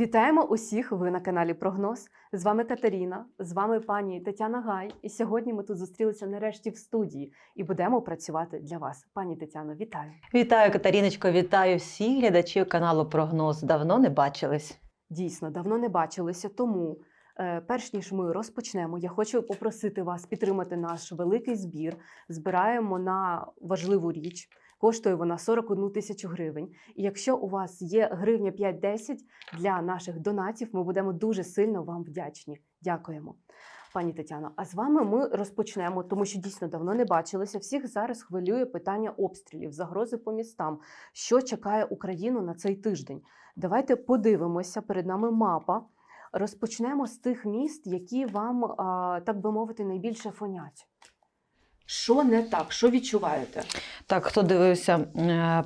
Вітаємо усіх! Ви на каналі Прогноз. З вами Катерина, з вами пані Тетяна Гай. І сьогодні ми тут зустрілися нарешті в студії і будемо працювати для вас. Пані Тетяно, вітаю! Вітаю, Катеріночко, вітаю всіх глядачів каналу Прогноз. Давно не бачились. Дійсно, давно не бачилися. Тому, е, перш ніж ми розпочнемо, я хочу попросити вас підтримати наш великий збір. Збираємо на важливу річ. Коштує вона 41 тисячу гривень. І якщо у вас є гривня 5-10 для наших донатів, ми будемо дуже сильно вам вдячні. Дякуємо. Пані Тетяно, а з вами ми розпочнемо, тому що дійсно давно не бачилися. Всіх зараз хвилює питання обстрілів, загрози по містам. Що чекає Україну на цей тиждень? Давайте подивимося. Перед нами мапа. Розпочнемо з тих міст, які вам, так би мовити, найбільше фонять. Що не так? Що відчуваєте? Так, хто дивився е,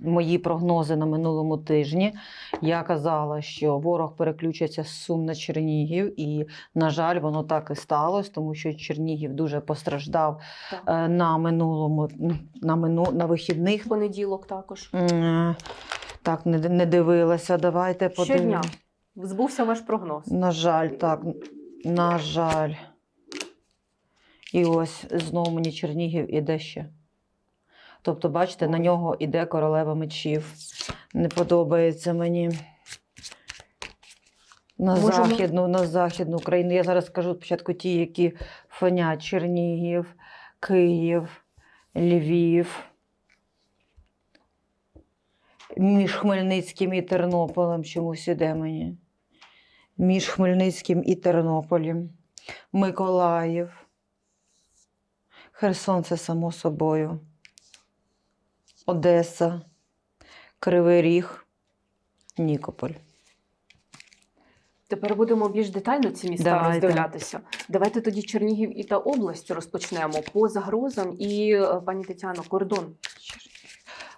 мої прогнози на минулому тижні, я казала, що ворог переключиться з Сум на Чернігів, і, на жаль, воно так і сталося, тому що Чернігів дуже постраждав Так. е, на минулому на, мину, на вихідних. Понеділок також. Так, не, не дивилася. Давайте Щодня. подивимося. Збувся ваш прогноз. На жаль, так. На жаль. І ось знову мені Чернігів іде ще. Тобто, бачите, на нього іде королева мечів. Не подобається мені. На Можемо- західну, на західну Україну. Я зараз скажу спочатку ті, які фонять: Чернігів, Київ, Львів. Між Хмельницьким і Тернополем чомусь іде мені. Між Хмельницьким і Тернополем. Миколаїв. Херсон це само собою. Одеса, Кривий Ріг, Нікополь. Тепер будемо більш детально ці міста Давайте. роздивлятися. Давайте тоді Чернігів і та область розпочнемо по загрозам. І е, пані Тетяно, кордон.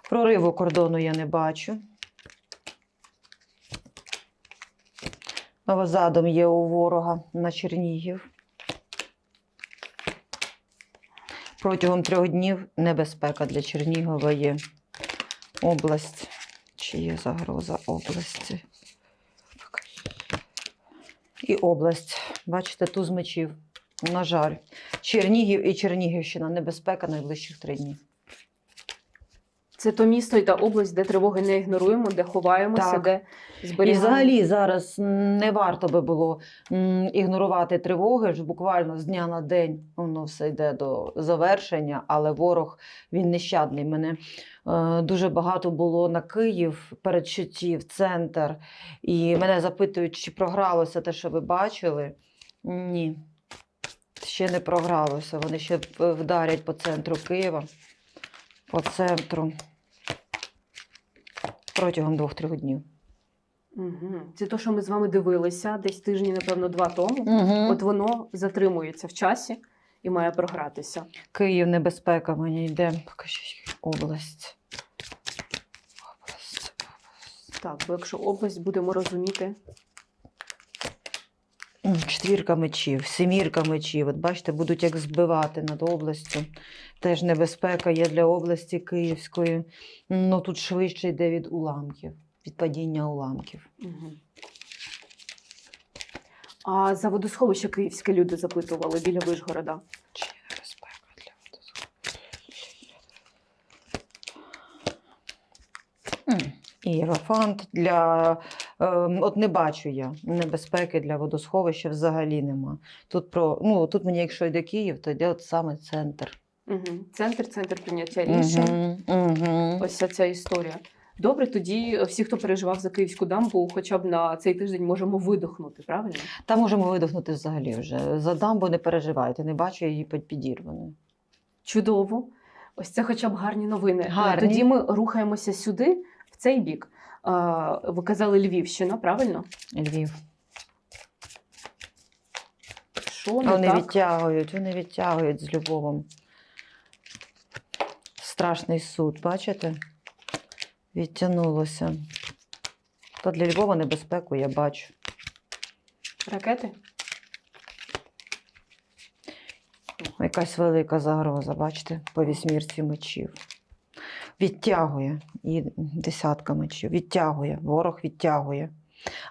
Прориву кордону я не бачу. Задом є у ворога на Чернігів. Протягом трьох днів небезпека для Чернігова є. Область. Чи є загроза області? І область. Бачите, туз мечів. На жаль. Чернігів і Чернігівщина. Небезпека найближчих три дні. Це то місто і та область, де тривоги не ігноруємо, де ховаємося, Так. де І взагалі зараз не варто би було ігнорувати тривоги. Ж буквально з дня на день воно все йде до завершення, але ворог він нещадний. Мене е, дуже багато було на Київ передчуттів, центр. І мене запитують, чи програлося те, що ви бачили. Ні. Ще не програлося. Вони ще вдарять по центру Києва, по центру протягом двох-трьох днів. Угу. Це те, що ми з вами дивилися десь тижні, напевно, два тому. Угу. От воно затримується в часі і має програтися. Київ небезпека мені йде. Покажіть область. Область. Так, бо якщо область будемо розуміти, Четвірка мечів, семірка мечів. От бачите, будуть як збивати над областю. Теж небезпека є для області Київської. Ну тут швидше йде від уламків, від падіння уламків. Угу. А за водосховище київське люди запитували біля Вишгорода. Чи є небезпека для водосховища? М, Іерофант для. Е, от не бачу я небезпеки для водосховища взагалі нема. Тут про ну тут мені, якщо йде Київ, то йде от саме центр. Угу. Центр, центр прийняття рішень. Угу, угу. Ось ця, історія. Добре, тоді всі, хто переживав за київську дамбу, хоча б на цей тиждень можемо видохнути, правильно? Та можемо видихнути взагалі вже. За дамбу не переживайте, не бачу її підірваною. Чудово. Ось це хоча б гарні новини. Гарні. Тоді ми рухаємося сюди, в цей бік. Ви казали Львівщина, правильно? Львів. Що не Вони так? відтягують, вони відтягують з Львовом. Страшний суд, бачите? Відтягнулося. То для Львова небезпеку я бачу. Ракети? Якась велика загроза, бачите, по вісьмірці мечів. Відтягує і десятка мечів. Відтягує, ворог відтягує.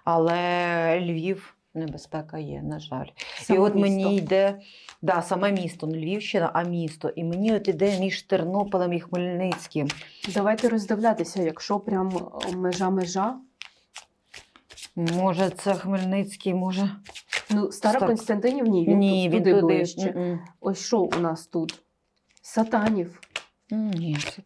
Але Львів небезпека є, на жаль. Саме і от місто. мені йде да, саме місто, не Львівщина, а місто. І мені от іде між Тернополем і Хмельницьким. Давайте роздивлятися, якщо прям межа-межа. Може, це Хмельницький, може. Ну, Стара Стар- Константинів, ні, він, Ні, тут, він туди туди. ближче. Ось що у нас тут? Сатанів. Ні, це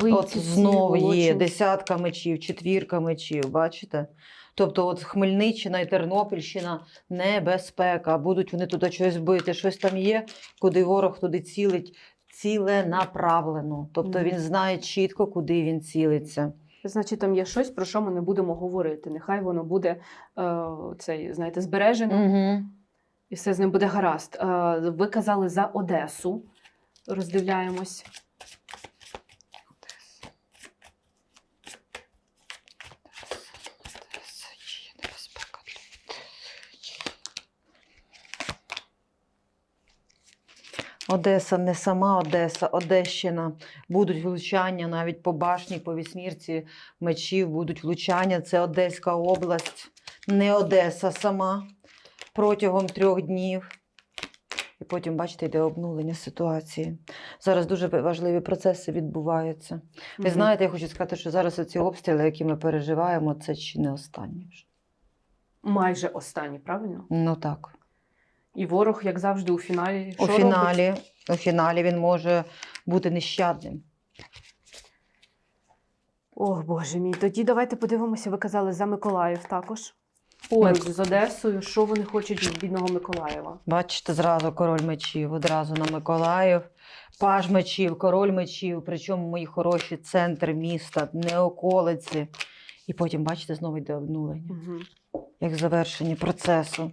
там. От ці, знову є десятка мечів, четвірка мечів, бачите? Тобто, от Хмельниччина і Тернопільщина небезпека. Будуть вони туди щось бити, щось там є, куди ворог туди цілить ціленаправлено. Тобто він знає чітко, куди він цілиться. Значить, там є щось, про що ми не будемо говорити. Нехай воно буде е, цей, знаєте, збережено, Угу. і все з ним буде гаразд. Е, ви казали за Одесу. Роздивляємось. Одеса не сама Одеса, Одещина. Будуть влучання навіть по башні, по вісьмірці мечів будуть влучання. Це Одеська область, не Одеса сама протягом трьох днів. І потім, бачите, йде обнулення ситуації. Зараз дуже важливі процеси відбуваються. Ви Мгм. знаєте, я хочу сказати, що зараз ці обстріли, які ми переживаємо, це чи не останні вже. майже останні, правильно? Ну так. І ворог, як завжди, у фіналі. У фіналі, робить? у фіналі він може бути нещадним. Ох, Боже мій. Тоді давайте подивимося. Ви казали за Миколаїв також. Поруч з Одесою. Що вони хочуть від бідного Миколаєва? Бачите, зразу король мечів, одразу на Миколаїв, паж мечів, король мечів, причому мої хороші центр міста, не околиці. І потім, бачите, знову йде обнулення, Угу. як завершення процесу.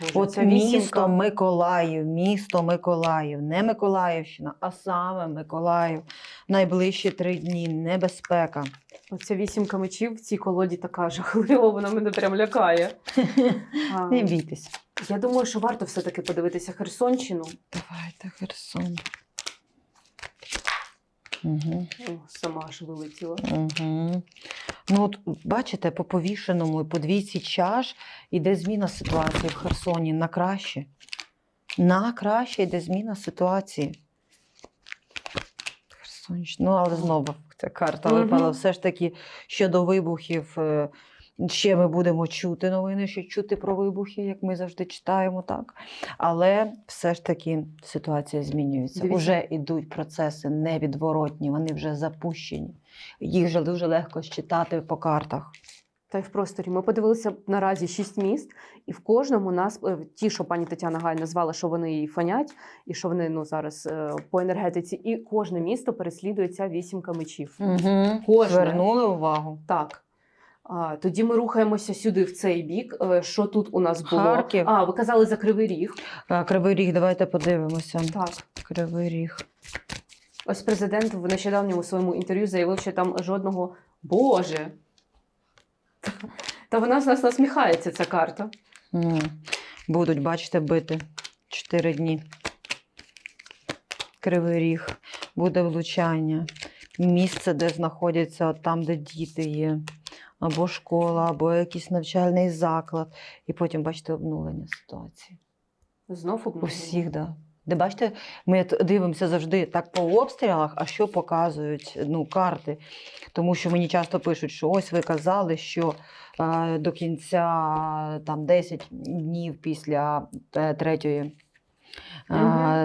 Боже, От це місто вісімка. Миколаїв, місто Миколаїв, не Миколаївщина, а саме Миколаїв. Найближчі три дні небезпека. Оця вісімка мечів в цій колоді така жахлива, вона мене прям лякає. А, Не бійтесь. я думаю, що варто все-таки подивитися Херсонщину. Давайте, Херсон. Угу. Сама аж вилетіла. Угу. Ну, от бачите, по повішеному і по двійці чаш іде зміна ситуації в Херсоні на краще. На краще йде зміна ситуації. Херсонщина. Ну, але знову ця карта угу. випала. Все ж таки щодо вибухів. Ще ми будемо чути новини, що чути про вибухи, як ми завжди читаємо, так. Але все ж таки ситуація змінюється. Дивіться. Уже йдуть процеси невідворотні, вони вже запущені. Їх вже дуже легко считати по картах. Та й в просторі. Ми подивилися наразі шість міст, і в кожному нас е, ті, що пані Тетяна Гай назвала, що вони її фанять, і що вони ну зараз е, по енергетиці, і кожне місто переслідує ця вісімка мечів. Угу. Кожне. Звернули увагу. Так. А, тоді ми рухаємося сюди, в цей бік. Е, Що тут у нас було? Харків. А, ви казали за Кривий Ріг. А, Кривий ріг, давайте подивимося. Так. Кривий ріг. Ось президент в нещодавньому своєму інтерв'ю заявив, що там жодного Боже. Та вона з нас насміхається, ця карта. Будуть, бачите, бити чотири дні. Кривий ріг, буде влучання. Місце, де знаходяться, там, де діти є, або школа, або якийсь навчальний заклад. І потім, бачите, обнулення ситуації. Знов У обнулення. всіх, да. Де бачите, ми дивимося завжди так по обстрілах, а що показують ну, карти. Тому що мені часто пишуть, що ось ви казали, що е, до кінця там 10 днів після е, третьої.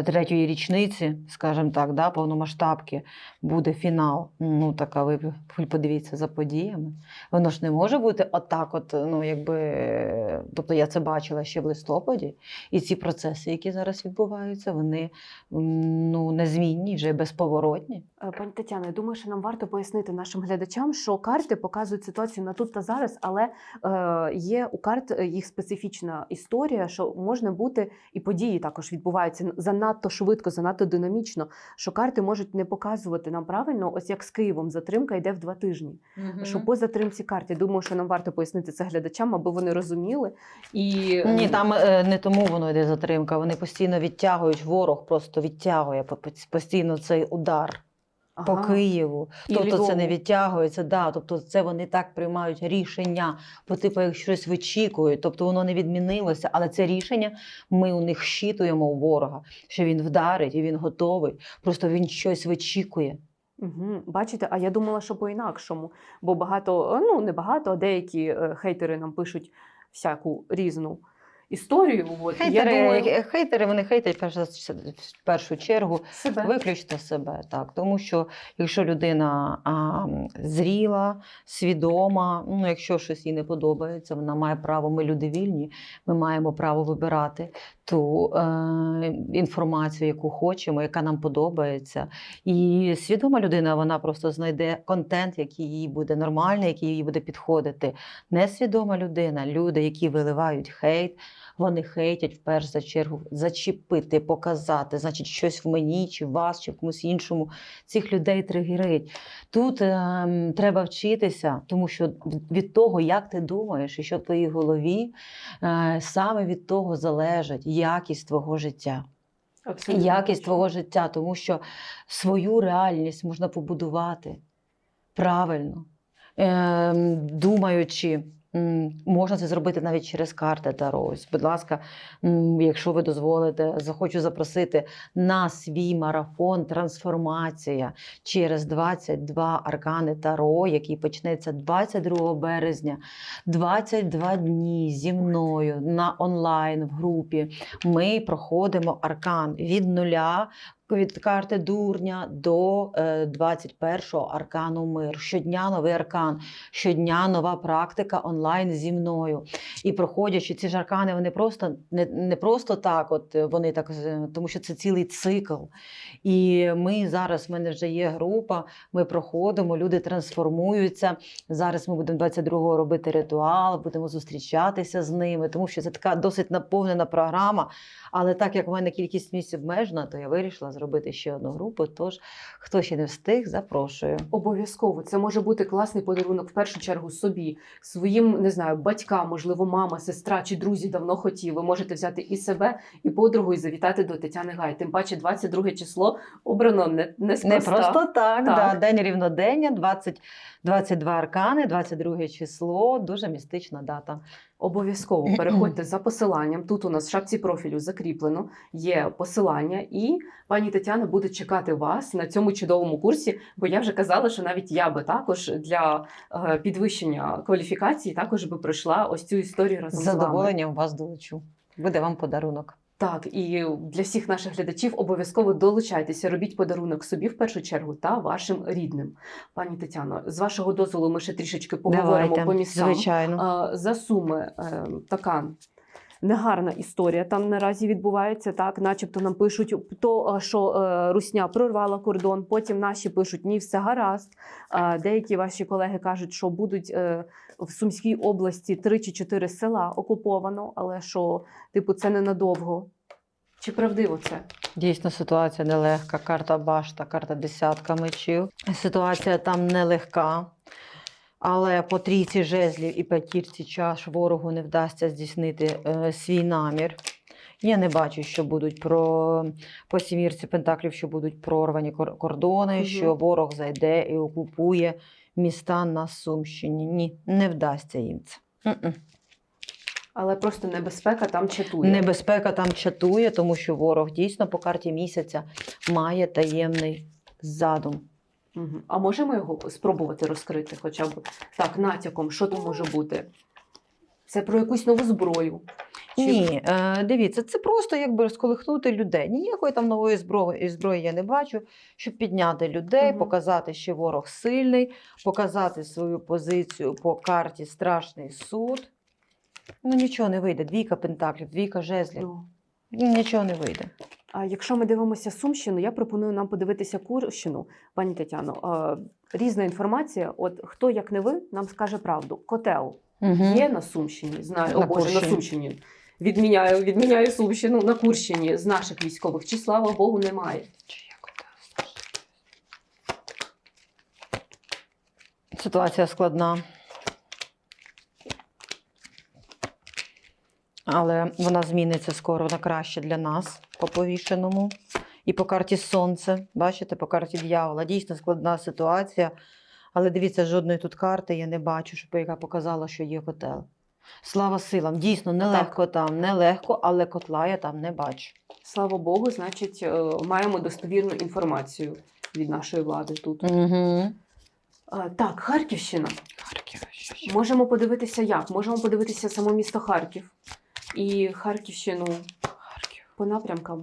Третьої річниці, скажімо так, да, повномасштабки, буде фінал. Ну, така ви подивіться за подіями. Воно ж не може бути отак, от, ну, якби, тобто я це бачила ще в листопаді, і ці процеси, які зараз відбуваються, вони ну, незмінні, вже безповоротні. Е, Пані Тетяно, я думаю, що нам варто пояснити нашим глядачам, що карти показують ситуацію на тут та зараз, але е, є у карт е, їх специфічна історія, що можна бути і події також відбуваються занадто швидко, занадто динамічно. Що карти можуть не показувати нам правильно, ось як з Києвом затримка йде в два тижні. Що по затримці карти? думаю, що нам варто пояснити це глядачам, аби вони розуміли. І Ні, там е, не тому воно йде затримка. Вони постійно відтягують, ворог просто відтягує по- по- постійно цей удар. По Києву. І тобто це не відтягується, да, тобто це вони так приймають рішення, бо типу як щось вичікують, тобто воно не відмінилося, але це рішення ми у них щитуємо у ворога, що він вдарить і він готовий. Просто він щось вичікує. Угу. Бачите, а я думала, що по-інакшому. Бо багато, ну не багато, а деякі е, хейтери нам пишуть всяку різну історію. От, Хейтери, я думаю, хейтери вони хейтять перш в першу чергу себе. виключно себе, так. Тому що якщо людина а, зріла, свідома, ну якщо щось їй не подобається, вона має право, ми люди вільні, ми маємо право вибирати ту е, інформацію, яку хочемо, яка нам подобається. І свідома людина вона просто знайде контент, який їй буде нормальний, який їй буде підходити. Несвідома людина, люди, які виливають хейт, вони хейтять в першу за чергу зачепити, показати, значить, щось в мені, чи в вас, чи в комусь іншому. Цих людей тригерить. Тут ем, треба вчитися, тому що від- того, як ти думаєш, і що в твоїй голові, е, саме від того залежить якість твого життя. Абсолютно Якість твого життя, тому що свою реальність можна побудувати правильно, ем, думаючи. Можна це зробити навіть через карти Таро. Ось, Будь ласка, якщо ви дозволите, захочу запросити на свій марафон Трансформація через 22 аркани Таро, який почнеться 22 березня. 22 дні зі мною на онлайн в групі. Ми проходимо аркан від нуля. Від карти дурня до е, 21-го аркану мир. Щодня новий аркан, щодня нова практика онлайн зі мною. І проходячи ці ж аркани, вони просто не, не просто так, от е, вони так, з- тому що це цілий цикл. І ми зараз, в мене вже є група, ми проходимо, люди трансформуються. Зараз ми будемо 22-го робити ритуал, будемо зустрічатися з ними, тому що це така досить наповнена програма. Але так як в мене кількість місць обмежена, то я вирішила зробити ще одну групу. Тож, хто ще не встиг, запрошую. Обов'язково це може бути класний подарунок в першу чергу собі, своїм не знаю, батькам, можливо, мама, сестра чи друзі давно хотіли. Ви можете взяти і себе, і подругу, і завітати до Тетяни Гай. Тим паче, 22 число обрано не, не, Не просто так, Так. Да, день рівнодення, 20, 22 аркани, 22 число, дуже містична дата. Обов'язково переходьте за посиланням. Тут у нас в шапці профілю закріплено є посилання, і пані Тетяна буде чекати вас на цьому чудовому курсі. Бо я вже казала, що навіть я би також для е, підвищення кваліфікації також би пройшла ось цю історію разом з вами. задоволенням вас долучу. Буде вам подарунок. Так, і для всіх наших глядачів обов'язково долучайтеся, робіть подарунок собі в першу чергу та вашим рідним. Пані Тетяно, з вашого дозволу ми ще трішечки поговоримо Давайте, по місцям. звичайно. Е, За суми е, така. Негарна історія там наразі відбувається, так, начебто нам пишуть, то е, що Русня прорвала кордон, потім наші пишуть, ні, все гаразд. Деякі ваші колеги кажуть, що будуть в Сумській області три чи чотири села окуповано, але що, типу, це ненадовго. Чи правдиво це? Дійсно, ситуація нелегка. Карта башта, карта десятка мечів. Ситуація там нелегка. Але по трійці жезлів і п'ятірці чаш ворогу не вдасться здійснити е, свій намір. Я не бачу, що будуть про по сімірці пентаклів, що будуть прорвані кордони, Мгм. що ворог зайде і окупує міста на Сумщині. Ні, не вдасться їм це. М-м. Але просто небезпека там чатує. Небезпека там чатує, тому що ворог дійсно по карті місяця має таємний задум. А можемо його спробувати розкрити хоча б так, натяком, що то може бути? Це про якусь нову зброю. Чи- Ні, е, дивіться, це просто якби розколихнути людей. Ніякої там нової зброї, зброї я не бачу, щоб підняти людей, Мгм. показати, що ворог сильний, показати свою позицію по карті Страшний суд. Ну нічого не вийде. Двійка пентаклів, двійка жезлів. Ну. Нічого не вийде. А якщо ми дивимося Сумщину, я пропоную нам подивитися Курщину, пані Тетяно. Е, Різна інформація. От хто як не ви, нам скаже правду. Котел є на Сумщині. Знаю, На о Боже, на Сумщині. Відміняю, відміняю Сумщину на Курщині з наших військових. Чи слава Богу, немає. Ситуація складна. Але вона зміниться скоро на краще для нас по повішеному. І по карті Сонце, бачите, по карті дьявола. Дійсно складна ситуація. Але дивіться, жодної тут карти я не бачу, щоб яка показала, що є котел. Слава силам, дійсно, нелегко там, нелегко, але котла я там не бачу. Слава Богу, значить, е, маємо достовірну інформацію від нашої влади тут. Угу. Так, Харківщина. Харків. що ще? Можемо подивитися як? Можемо подивитися само місто Харків і Харківщину Харків. по напрямкам.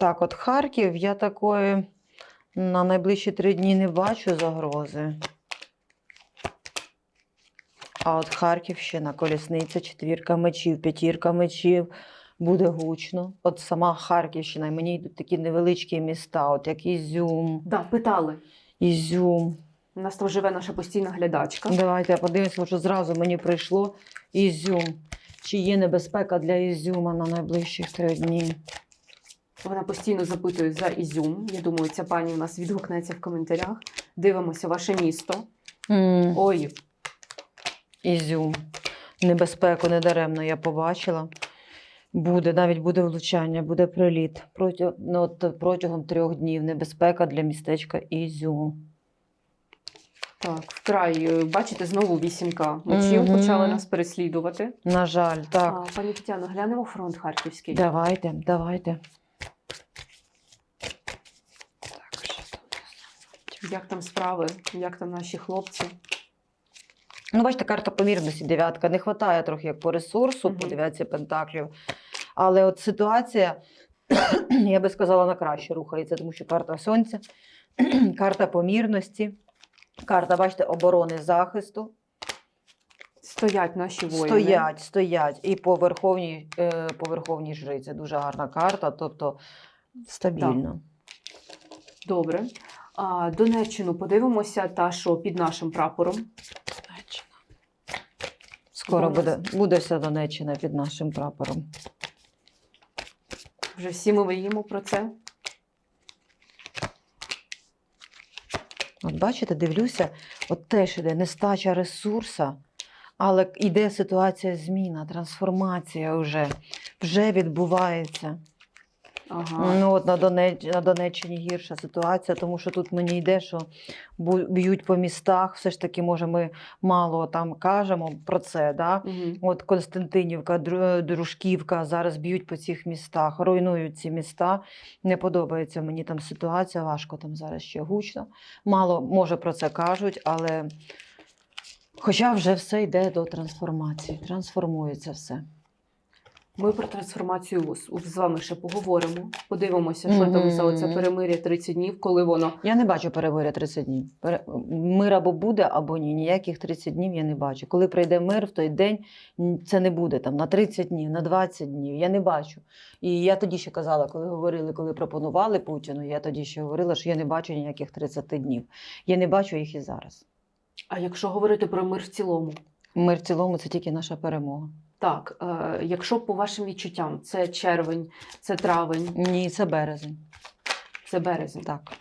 Так, от Харків я такої на найближчі три дні не бачу загрози. А от Харківщина, колісниця, четвірка мечів, п'ятірка мечів. Буде гучно. От сама Харківщина, і мені йдуть такі невеличкі міста, от як Ізюм, Да, питали. Ізюм. У нас там живе наша постійна глядачка. Давайте я подивимося, що зразу мені прийшло Ізюм. Чи є небезпека для Ізюма на найближчих три дні? Вона постійно запитує за Ізюм. Я думаю, ця пані у нас відгукнеться в коментарях. Дивимося ваше місто. М. Ой, Ізюм. Небезпеку недаремно я побачила. Буде, навіть буде влучання, буде приліт. Проти, ну, от, протягом трьох днів небезпека для містечка Ізюм. так, вкрай, е, бачите, знову вісімка мечів Мгм. почали нас переслідувати. На жаль, так. А, пані Тетяно, глянемо фронт Харківський. Давайте, давайте. Так, що там? Як там справи, як там наші хлопці? Ну, бачите, карта помірності, дев'ятка. Не вистачає трохи як по ресурсу, по Мгм. дев'ятці пентаклів. Але от ситуація, я би сказала, на краще рухається, тому що карта сонця, карта помірності, карта, бачите, оборони захисту. Стоять наші воїни. Стоять, стоять. І по верховній, е, по верховній жриці. Дуже гарна карта, тобто стабільно. Добре. А, Донеччину подивимося, та що під нашим прапором. Скоро буде, буде вся Донеччина під нашим прапором. Вже всі ми мріємо про це. От бачите, дивлюся, от теж іде нестача ресурса, але йде ситуація зміна, трансформація вже, вже відбувається. Ага. Ну, от на, Донеч... на Донеччині гірша ситуація, тому що тут мені йде, що б'ють по містах. Все ж таки, може, ми мало там кажемо про це. Да? Угу. От Константинівка, Дружківка зараз б'ють по цих містах, руйнують ці міста. Не подобається мені там ситуація, важко там зараз ще гучно. Мало може про це кажуть, але хоча вже все йде до трансформації, трансформується все. Ми про трансформацію з- з вами ще поговоримо. Подивимося, що там за оце перемир'я 30 днів, коли воно. Я не бачу перемиря 30 днів. Мир або буде, або ні. Ніяких 30 днів я не бачу. Коли прийде мир в той день, це не буде там на 30 днів, на 20 днів. Я не бачу. І я тоді ще казала, коли говорили, коли пропонували Путіну, я тоді ще говорила, що я не бачу ніяких 30 днів. Я не бачу їх і зараз. А якщо говорити про мир в цілому, Мир в цілому це тільки наша перемога. Так, е, якщо по вашим відчуттям, це червень, це травень, Ні, це березень. це березень. Так.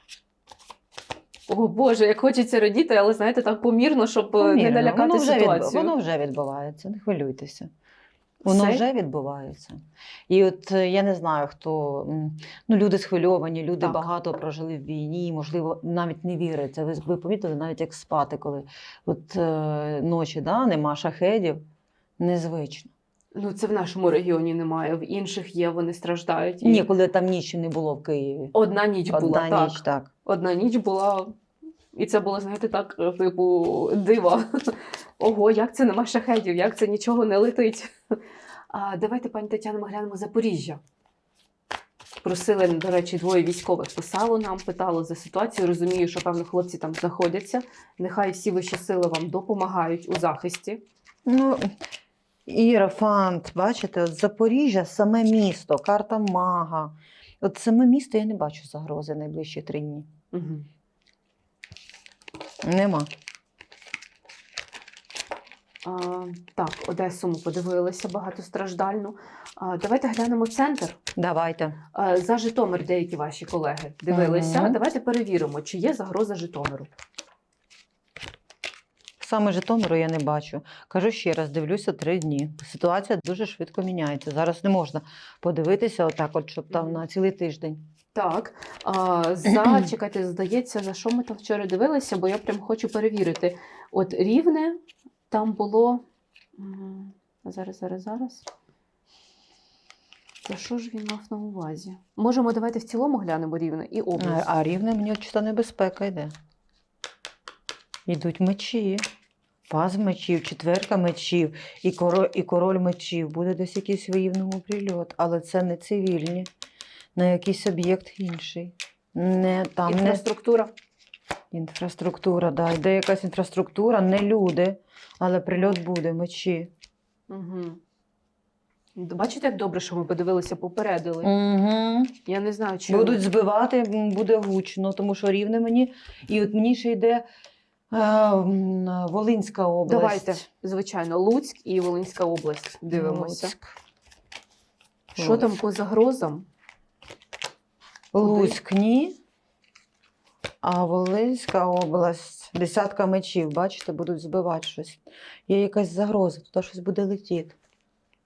О Боже, як хочеться радіти, але знаєте, так помірно, щоб е, не Помірно. налякати воно вже, ситуацію. воно вже відбувається, не хвилюйтеся. Воно Все? вже відбувається. І от е, я не знаю, хто м, ну люди схвильовані, люди Так. багато прожили в війні, можливо, навіть не віриться. Ви, ви помітили навіть як спати, коли от е, ночі да, нема шахедів, незвично. Ну, це в нашому регіоні немає, в інших є, вони страждають. І Ні, коли там нічі не було в Києві. Одна ніч була, Одна ніч, так. Одна ніч була, і це було, знаєте, так, типу, дива. Ого, як це нема шахедів, як це нічого не летить. А, давайте, пані Тетяно, ми глянемо Запоріжжя. Просили, до речі, двоє військових писало нам, питало за ситуацію. Розумію, що певно хлопці там знаходяться. Нехай всі вищі сили вам допомагають у захисті. Ну, Ірафант, бачите, от Запоріжжя, саме місто, карта мага. От саме місто я не бачу загрози найближчі три дні. Угу. Нема. А, так, Одесу ми подивилися багатостраждальну. А, давайте глянемо центр. Давайте. Е, За Житомир деякі ваші колеги дивилися. Мгм. Давайте перевіримо, чи є загроза Житомиру. Саме Житомиру я не бачу. Кажу ще раз, дивлюся три дні. Ситуація дуже швидко міняється. Зараз не можна подивитися отак, от, щоб там на цілий тиждень. Так, а, за чекайте, здається, за що ми там вчора дивилися, бо я прям хочу перевірити. От рівне там було. Зараз, зараз, зараз. Та що ж він мав на увазі? Можемо давайте в цілому глянемо рівне і А, область. а рівне мені от чиста небезпека йде. Йдуть мечі. Паз мечів, четверка мечів і король, і король мечів. Буде десь якийсь в рівному прильот, але це не цивільні, на якийсь об'єкт інший. Не, там не Інфраструктура. інфраструктура, да. йде якась інфраструктура, не люди, але прильот буде, мечі. Угу. Бачите, як добре, що ми подивилися, попередили. Угу. Я не знаю, чи Будуть збивати, буде гучно, тому що рівне мені. І от мені ще йде Волинська область. Давайте, звичайно, Луцьк і Волинська область. Дивимося. Луцьк. Що там по загрозам? Луцьк ні. А Волинська область, десятка мечів, бачите, будуть збивати щось. Є якась загроза, туди щось буде летіти.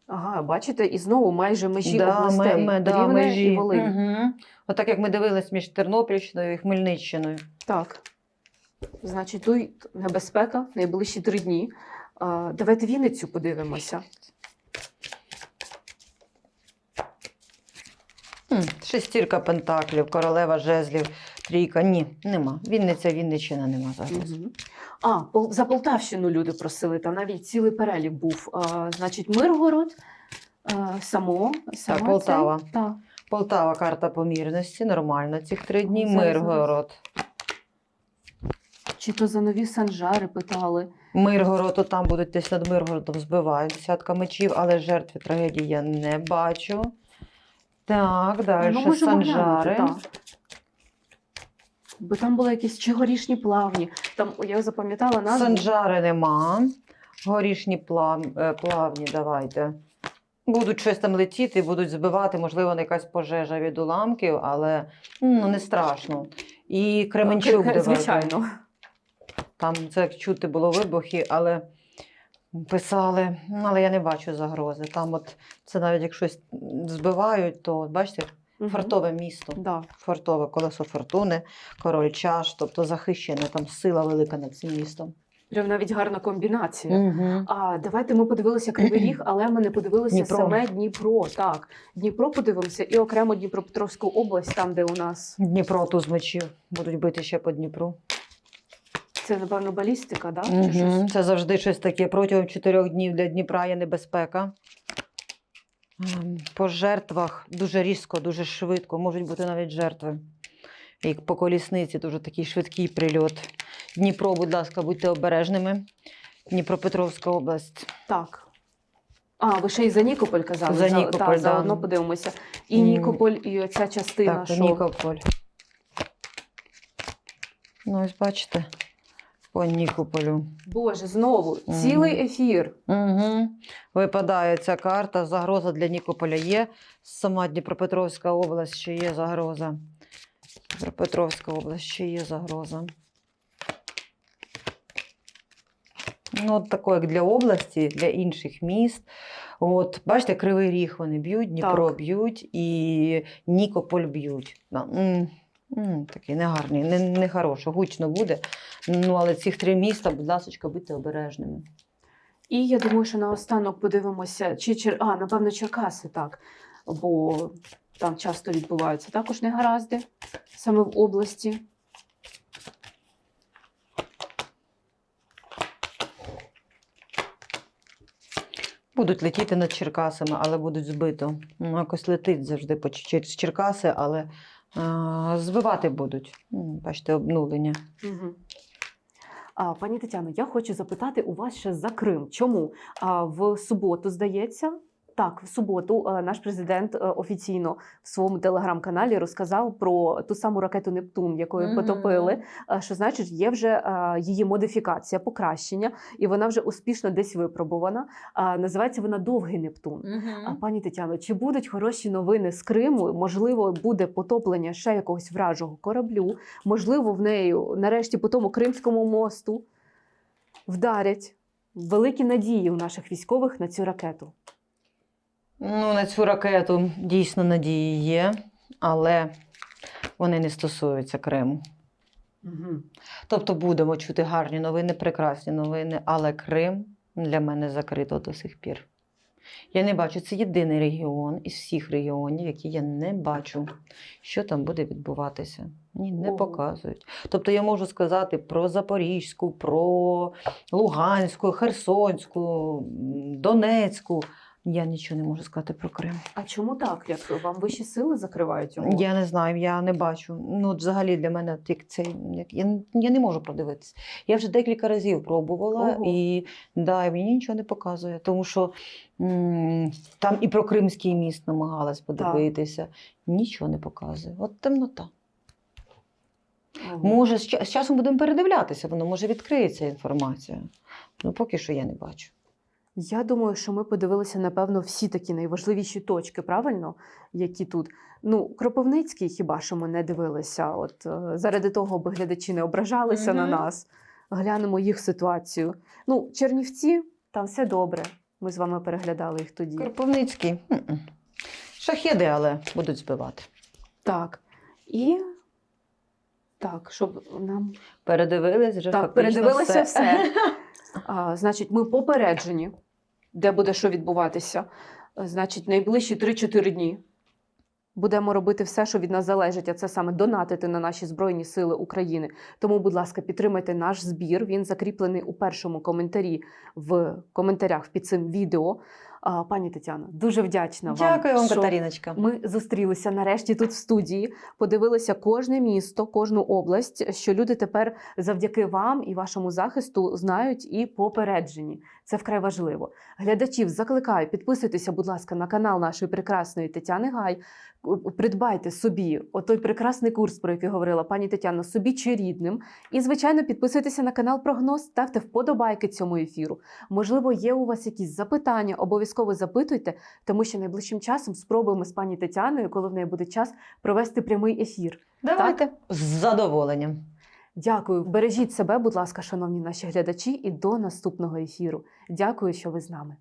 Ага, бачите, і знову майже межі Да, областей. ми- ми- да, межі. і Волинь. Угу. Отак як ми дивились між Тернопільщиною і Хмельниччиною. Так. Значить, тут небезпека найближчі три дні. А, давайте Вінницю подивимося. Шестірка пентаклів, королева жезлів, трійка. Ні, нема. Вінниця, Вінниччина нема зараз. Мгм. А, за Полтавщину люди просили, там навіть цілий перелік був. А, значить, Миргород, а, само, сама цей- Полтава. Так. Полтава, карта помірності, нормально цих три дні. Миргород. Чи то за нові санжари питали. Миргород, то там будуть десь над Миргородом збивають десятка мечів, але жертви трагедії я не бачу. Так, далі Ну, Санжари. глянути, так. Бо там були якісь чи горішні плавні. Там я запам'ятала назву. Санжари нема. Горішні плав... е, плавні, давайте. Будуть щось там летіти, будуть збивати, можливо, не якась пожежа від уламків, але ну, не страшно. І Кременчук, к- давайте. Там це як чути було вибухи, але писали, але я не бачу загрози. Там, от це навіть як щось збивають, то от бачите, фартове місто, Да. фартове колесо фортуни, король чаш, тобто захищена там сила велика над цим містом. Прям навіть гарна комбінація. Угу. А давайте ми подивилися Кривий Ріг, але ми не подивилися Дніпро. саме Дніпро. Так, Дніпро подивимося і окремо Дніпропетровську область, там, де у нас Дніпро туз мечів будуть бити ще по Дніпру. Це напевно балістика, да? Чи Угу. щось? Це завжди щось таке. Протягом чотирьох днів для Дніпра є небезпека. Ем, По жертвах дуже різко, дуже швидко, можуть бути навіть жертви. Як по колісниці, дуже такий швидкий прильот. Дніпро, будь ласка, будьте обережними. Дніпропетровська область. Так. А, ви ще й за Нікополь казали. За Нікополь, та, да. заодно подивимося. І. Нікополь, і ця частина, так, що Нікополь. Ну, ось бачите, по Нікополю. Боже, знову Мгм. цілий ефір. Угу. Випадає ця карта. Загроза для Нікополя є. Сама Дніпропетровська область ще є загроза. Дніпропетровська область ще є загроза. Ну, от тако, як для області, для інших міст. От, бачите, Кривий Ріг вони б'ють, Дніпро Так. б'ють і Нікополь б'ють. Такий негарний, не, нехороший, гучно буде. Ну, але цих три міста, будь ласка, будьте обережними. І я думаю, що наостанок подивимося, чи Чер... а, напевно, Черкаси, так. Бо там часто відбуваються також негаразди саме в області. Будуть летіти над Черкасами, але будуть збито. Ну, якось летить завжди по через Черкаси, але а, збивати будуть. Бачите, обнулення. Угу. Пані Тетяно, я хочу запитати у вас ще за Крим. Чому? В суботу, здається, так, в суботу е, наш президент е, офіційно в своєму телеграм-каналі розказав про ту саму ракету Нептун, якою Мгм. потопили. е, Що значить, є вже її модифікація, покращення, і вона вже успішно десь випробувана. Називається вона Довгий Нептун. А пані Тетяно, чи будуть хороші новини з Криму? Можливо, буде потоплення ще якогось вражого кораблю? Можливо, в нею нарешті по тому Кримському мосту вдарять великі надії у наших військових на цю ракету. Ну, на цю ракету дійсно надії є, але вони не стосуються Криму. Угу. Тобто будемо чути гарні новини, прекрасні новини, але Крим для мене закрито до сих пір. Я не бачу, це єдиний регіон із всіх регіонів, які я не бачу, що там буде відбуватися. Мені не Ого. показують. Тобто я можу сказати про Запорізьку, про Луганську, Херсонську, Донецьку. Я нічого не можу сказати про Крим. А чому так? Як вам вищі сили закривають його? Я не знаю, я не бачу. Ну, взагалі для мене як це, як, я, я не можу продивитися. Я вже декілька разів пробувала, Ого. і да, і мені нічого не показує, тому що м, там і про Кримський міст намагалась подивитися. Нічого не показує. От темнота. Ага. Може, з, з часом будемо передивлятися, воно може відкриється інформація. Ну, поки що я не бачу. Я думаю, що ми подивилися, напевно, всі такі найважливіші точки, правильно, які тут. Ну, Кропивницький хіба що ми не дивилися. От е, заради того, аби глядачі не ображалися на нас. Глянемо їх ситуацію. Ну, Чернівці, там все добре. Ми з вами переглядали їх тоді. Кропивницький. м-м. Але будуть збивати. Так. І так, щоб нам Передивились вже Так, фактично передивилися все. все. А, значить, ми попереджені, де буде що відбуватися. Значить, найближчі 3-4 дні будемо робити все, що від нас залежить, а це саме донатити на наші Збройні Сили України. Тому, будь ласка, підтримайте наш збір. Він закріплений у першому коментарі в коментарях під цим відео. Пані Тетяно, дуже вдячна вам. Дякую вам, що Катеріночка. ми зустрілися нарешті тут в студії, подивилися кожне місто, кожну область, що люди тепер завдяки вам і вашому захисту знають і попереджені. Це вкрай важливо. Глядачів закликаю, підписуйтеся, будь ласка, на канал нашої прекрасної Тетяни Гай. Придбайте собі отой прекрасний курс, про який говорила пані Тетяна, собі чи рідним. І, звичайно, підписуйтеся на канал Прогноз, ставте вподобайки цьому ефіру. Можливо, є у вас якісь запитання, обов'язково запитуйте, тому що найближчим часом спробуємо з пані Тетяною, коли в неї буде час, провести прямий ефір. Давайте з задоволенням. Дякую. Бережіть себе, будь ласка, шановні наші глядачі, і до наступного ефіру. Дякую, що ви з нами.